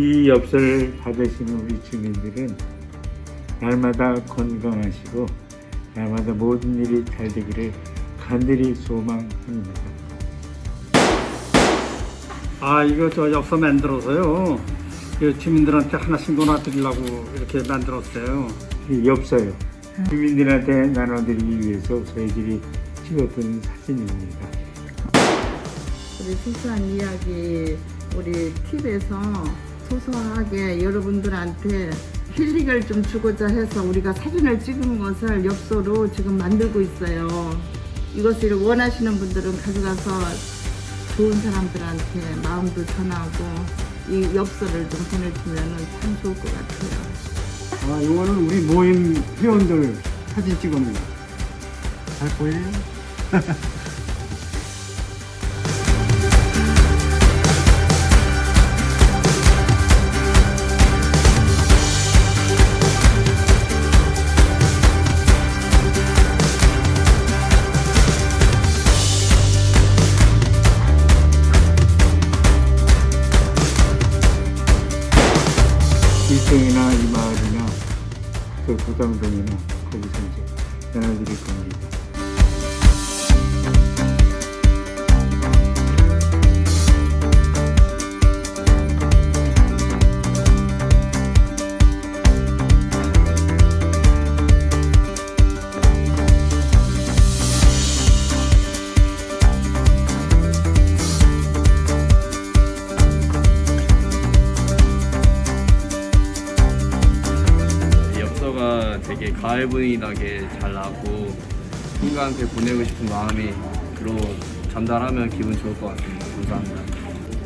이 엽서를 받으시는 우리 주민들은 날마다 건강하시고 날마다 모든 일이 잘 되기를 간절히 소망합니다. 아 이거 저 엽서 만들어서요. 그 주민들한테 하나씩 나눠드리려고 이렇게 만들었어요. 이 엽서요. 주민들한테 나눠드리기 위해서 저희들이 찍었던 사진입니다. 우리 소소한 이야기 우리 팁에서 소소하게 여러분들한테 힐링을 좀 주고자 해서 우리가 사진을 찍은 것을 엽서로 지금 만들고 있어요. 이것을 원하시는 분들은 가져가서 좋은 사람들한테 마음도 전하고 이 엽서를 좀 보내주면 참 좋을 것 같아요. 아, 이거는 우리 모임 회원들 사진 찍었습니다. 잘 보여요? 일동이나 이 마을이나 그 도당동이나 거기서 이제 나눠드릴 겁니다. 엽서가 되게 가을 분위기 나게 잘 나왔고 누군가한테 보내고 싶은 마음이 글로 전달하면 기분 좋을 것 같습니다. 감사합니다.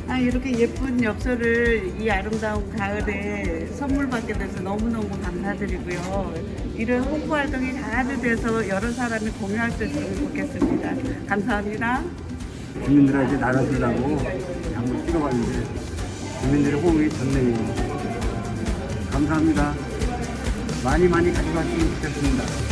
아, 이렇게 예쁜 엽서를 이 아름다운 가을에 선물 받게 돼서 너무너무 감사드리고요. 이런 홍보 활동이 잘 돼서 여러 사람이 공유할 수 있으면 좋겠습니다. 감사합니다. 주민들한테 나눠주려고 한번 찍어봤는데 주민들의 호응이 좋네요. 감사합니다. 많이 많이 가져갔으면 좋겠습니다.